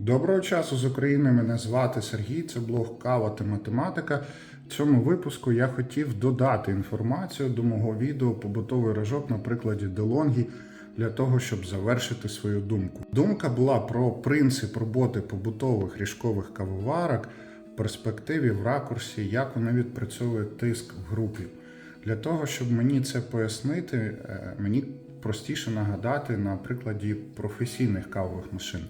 Доброго часу з України. Мене звати Сергій. Це блог Кава та математика. В цьому випуску я хотів додати інформацію до мого відео побутовий рожок на прикладі DeLonghi для того, щоб завершити свою думку. Думка була про принцип роботи побутових ріжкових кавоварок в перспективі в ракурсі, як вони відпрацьовують тиск в групі. Для того, щоб мені це пояснити, е, мені простіше нагадати на прикладі професійних кавових машин.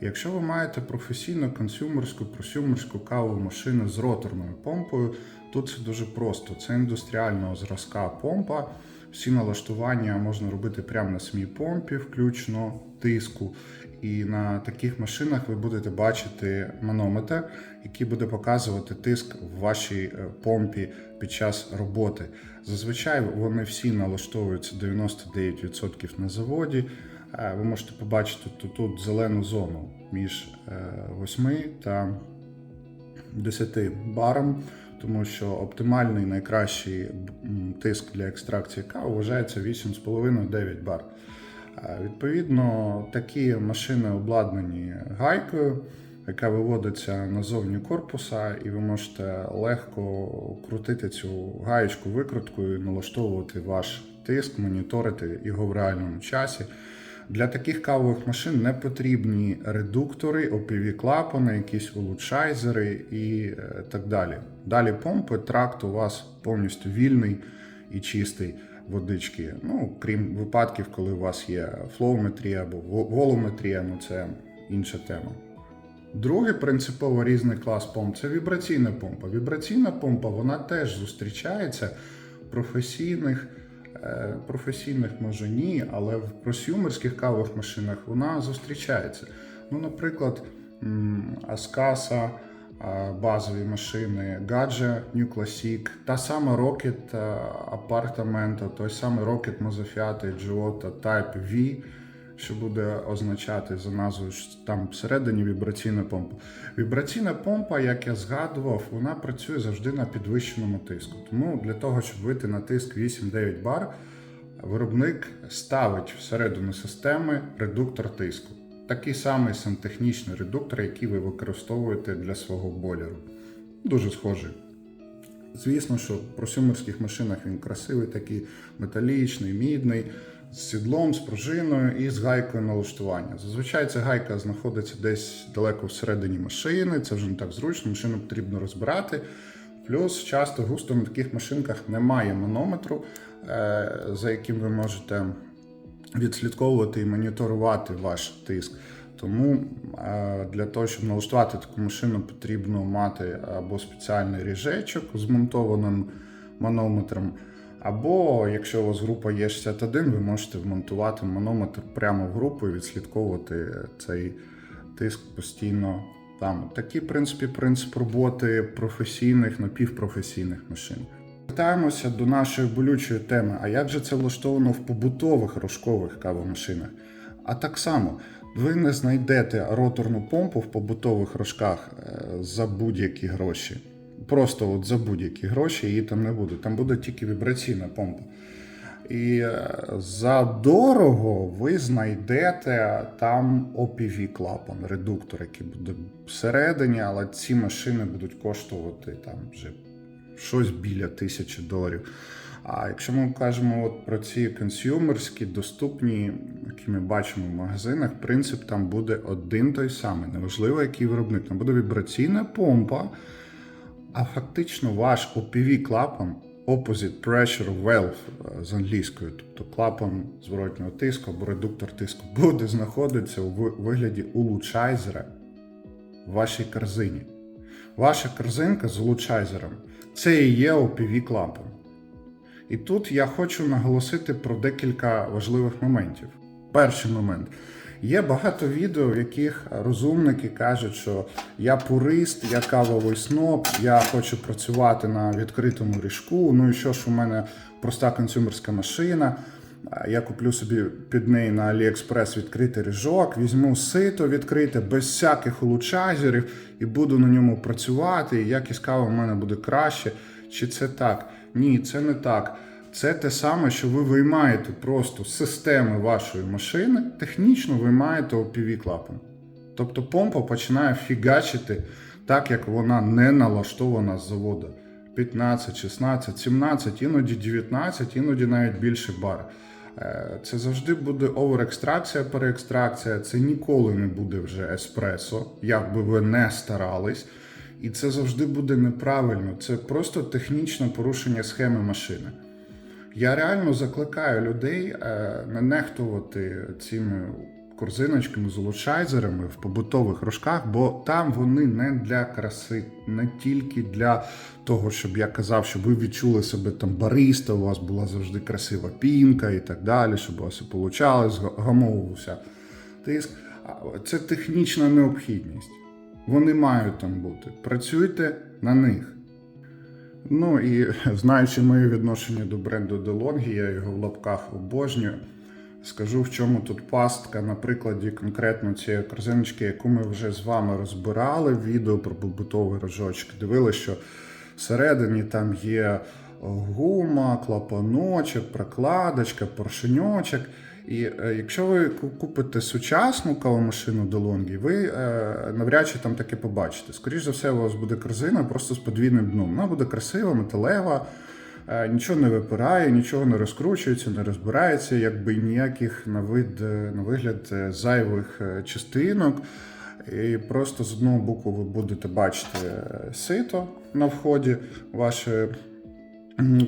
Якщо ви маєте професійну консюмерську, просюмерську кавову машину з роторною помпою, тут це дуже просто. Це індустріального зразка помпа. Всі налаштування можна робити прямо на самій помпі, включно тиску. І на таких машинах ви будете бачити манометр, який буде показувати тиск в вашій е, помпі під час роботи. Зазвичай вони всі налаштовуються 99% на заводі. Е, Ви можете побачити тут, тут зелену зону між е, 8 та 10 баром, тому що оптимальний найкращий тиск для екстракції кави вважається 8,5-9 бар. Е, Відповідно, такі машини обладнані гайкою, яка виводиться назовні корпуса, і ви можете легко крутити цю гаєчку викруткою налаштовувати ваш тиск, моніторити його в реальному часі. Для таких кавових машин не потрібні редуктори, опіві клапани, якісь улучшайзери і е, так далі. Далі помпи, тракт у вас повністю вільний і чистий водички. Ну, крім випадків, коли у вас є флоуметрія або волометрія, ну це інша тема. Другий принципово різний клас помп це вібраційна помпа. Вібраційна помпа вона теж зустрічається в професійних, професійних може ні, але в просюмерських кавових машинах вона зустрічається. Ну, наприклад, Аскаса, базові машини, Gadget New Classic, та сама Rocket а, той самий Rocket Mozzafiato Giotto Type V, що буде означати за назвою там всередині вібраційна помпа. Вібраційна помпа, як я згадував, вона працює завжди на підвищеному тиску. Тому для того, щоб вийти на тиск 8-9 бар, виробник ставить всередину системи редуктор тиску. Такий самий сантехнічний редуктор, який ви використовуєте для свого бойлеру. Дуже схожий. Звісно, що в просюмерських машинах він красивий, такий металічний, мідний, з сідлом, з пружиною і з гайкою налаштування. Зазвичай ця гайка знаходиться десь далеко всередині машини, це вже не так зручно, машину потрібно розбирати. Плюс часто густо на таких машинках немає манометру, е, за яким ви можете відслідковувати і моніторувати ваш тиск. Тому е, для того, щоб налаштувати таку машину, потрібно мати або спеціальний ріжечок з монтованим манометром, або якщо у вас група є 61, ви можете вмонтувати манометр прямо в групу і відслідковувати цей тиск постійно там. Такий, в принципі, принцип роботи професійних, напівпрофесійних машин. Повертаємося до нашої болючої теми. А як же це влаштовано в побутових рожкових кавомашинах? А так само, ви не знайдете роторну помпу в побутових рожках е, за будь-які гроші. Просто от за будь-які гроші її там не буде. Там буде тільки вібраційна помпа. І е, за дорого ви знайдете там OPV клапан, редуктор, який буде всередині, але ці машини будуть коштувати там вже щось біля тисячі доларів. А якщо ми кажемо от про ці консюмерські, доступні, які ми бачимо в магазинах, принцип там буде один той самий. Неважливо, який виробник. Там буде вібраційна помпа, а фактично ваш OPV клапан Opposite Pressure Valve е, з англійською, тобто клапан зворотнього тиску або редуктор тиску, буде знаходитися у вигляді улучшайзера в вашій корзині. Ваша корзинка з улучшайзером це і є OPV клапан. І тут я хочу наголосити про декілька важливих моментів. Перший момент. Є багато відео, в яких розумники кажуть, що я пурист, я кавовий сноб, я хочу працювати на відкритому ріжку. Ну і що ж у мене проста консюмерська машина. Я куплю собі під неї на AliExpress відкритий ріжок, візьму сито відкрите, без всяких улучшайзерів, і буду на ньому працювати, і якість кави в мене буде краще. Чи це так? Ні, це не так. Це те саме, що ви виймаєте просто з системи вашої машини, технічно виймаєте OPV клапан. Тобто помпа починає фігачити так, як вона не налаштована з заводу. 15, 16, 17, іноді 19, іноді навіть більше бар. Е, Це завжди буде оверекстракція, переекстракція. Це ніколи не буде вже еспресо, як би ви не старались. І це завжди буде неправильно. Це просто технічне порушення схеми машини. Я реально закликаю людей е, не нехтувати цими корзиночками з в побутових рожках, бо там вони не для краси, не тільки для того, щоб я казав, щоб ви відчули себе там бариста, у вас була завжди красива пінка і так далі, щоб у вас і получалось, гамовувався тиск. Це технічна необхідність. Вони мають там бути. Працюйте на них. Ну і знаючи моє відношення до бренду DeLonghi, я його в лапках обожнюю. Скажу, в чому тут пастка на прикладі конкретно цієї корзиночки, яку ми вже з вами розбирали в відео про побутовий рожочок. Дивилися, що всередині там є гума, клапаночок, прокладочка, поршеньочок. І е, якщо ви купите сучасну кавомашину DeLonghi, ви е, навряд чи там таке побачите. Скоріше за все, у вас буде корзина просто з подвійним дном. Вона буде красива, металева, е, нічого не випирає, нічого не розкручується, не розбирається, якби ніяких на вид е, на вигляд е, зайвих е, частинок. І просто з одного боку ви будете бачити сито на вході вашої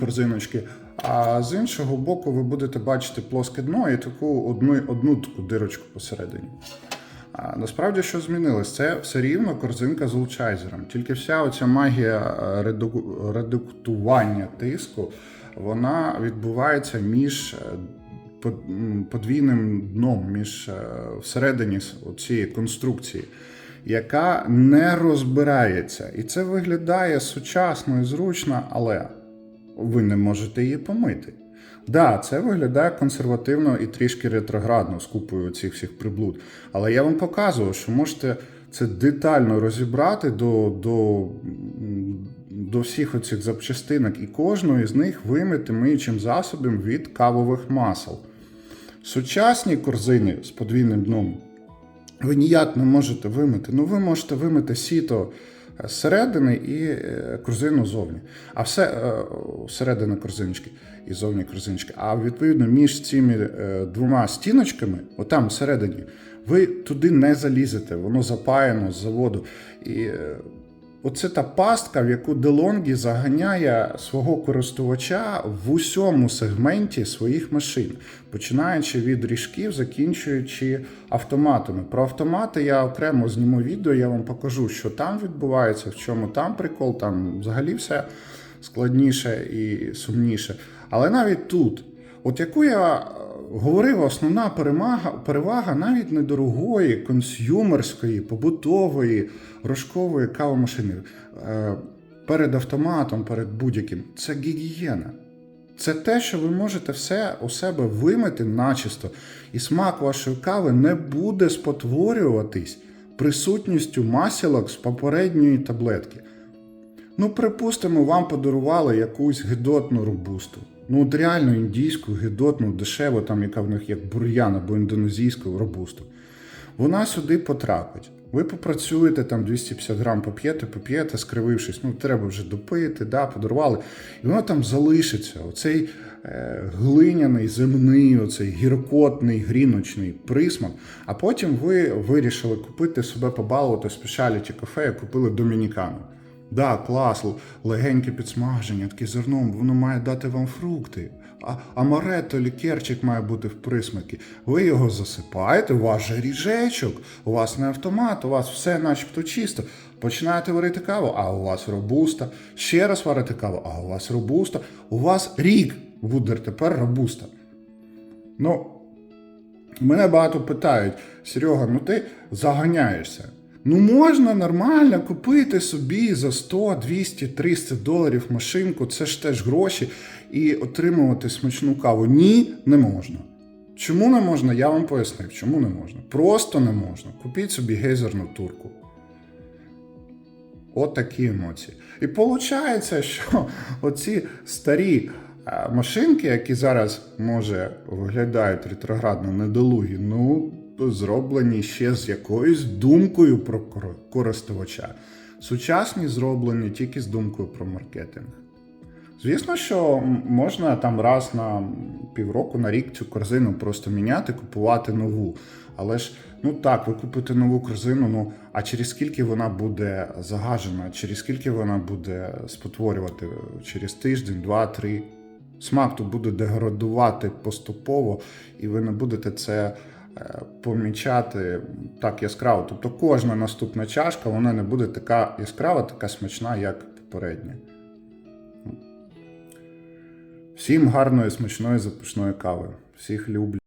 корзиночки, а з іншого боку ви будете бачити плоске дно і таку одну, одну таку дирочку посередині. А насправді, що змінилось? Це все рівно корзинка з улчайзером. Тільки вся оця магія е, редуктування тиску, вона відбувається між е, подвійним дном, між е, всередині цієї конструкції, яка не розбирається. І це виглядає сучасно і зручно, але ви не можете її помити. Да, це виглядає консервативно і трішки ретроградно з купою цих всіх приблуд. Але я вам показував, що можете це детально розібрати до, до, до всіх оцих запчастинок і кожну із них вимити миючим засобом від кавових масел. Сучасні корзини з подвійним дном ви ніяк не можете вимити. Ну, ви можете вимити сіто зсередини і е, корзину зовні. А все середина корзиночки і зовні корзиночки. А відповідно між цими е, двома стіночками, отам всередині, ви туди не залізете, воно запаяно з заводу. І е, Оце та пастка, в яку DeLonghi заганяє свого користувача в усьому сегменті своїх машин, починаючи від ріжків, закінчуючи автоматами. Про автомати я окремо зніму відео, я вам покажу, що там відбувається, в чому там прикол, там взагалі все складніше і сумніше. Але навіть тут, от яку я говорив, основна перемага, перевага навіть недорогої, консюмерської, побутової, рожкової кавомашини е, перед автоматом, перед будь-яким це гігієна. Це те, що ви можете все у себе вимити начисто, і смак вашої кави не буде спотворюватись присутністю масілок з попередньої таблетки. Ну, припустимо, вам подарували якусь гидотну робусту. Ну, от реально індійську, гидотну, дешеву, там, яка в них як бур'ян або індонезійську робусту. Вона сюди потрапить. Ви попрацюєте там 250 грам поп'єте, поп'єте, скривившись, ну треба вже допити, да, подарували. І воно там залишиться. Оцей е, глиняний, земний, оцей гіркотний, гріночний присмак. А потім ви вирішили купити себе побалувати в спешаліті кафе, купили домінікану. Да, клас, легеньке підсмаження, таке зерном, воно має дати вам фрукти. А амаретто, лікерчик має бути в присмакі. Ви його засипаєте, у вас же ріжечок, у вас не автомат, у вас все начебто чисто. Починаєте варити каву, а у вас робуста. Ще раз варите каву, а у вас робуста. У вас рік буде тепер робуста. Ну, Мене багато питають, Серега, ну ти заганяєшся. Ну можна нормально купити собі за 100, 200, 300 доларів машинку, це ж теж гроші, і отримувати смачну каву. Ні, не можна. Чому не можна? Я вам пояснив, чому не можна. Просто не можна. Купіть собі гейзерну турку. От такі емоції. І виходить, що оці старі машинки, які зараз, може, виглядають ретроградно недолугі, ну, зроблені ще з якоюсь думкою про користувача. Сучасні зроблені тільки з думкою про маркетинг. Звісно, що можна там раз на півроку, на рік цю корзину просто міняти, купувати нову. Але ж, ну так, ви купите нову корзину, ну а через скільки вона буде загажена, через скільки вона буде спотворювати? Через тиждень, два, три. Смак тут буде деградувати поступово, і ви не будете це помічати так яскраво. Тобто кожна наступна чашка вона не буде така яскрава, така смачна, як попередня. Всім гарної, смачної, запашної кави. Всіх люблю.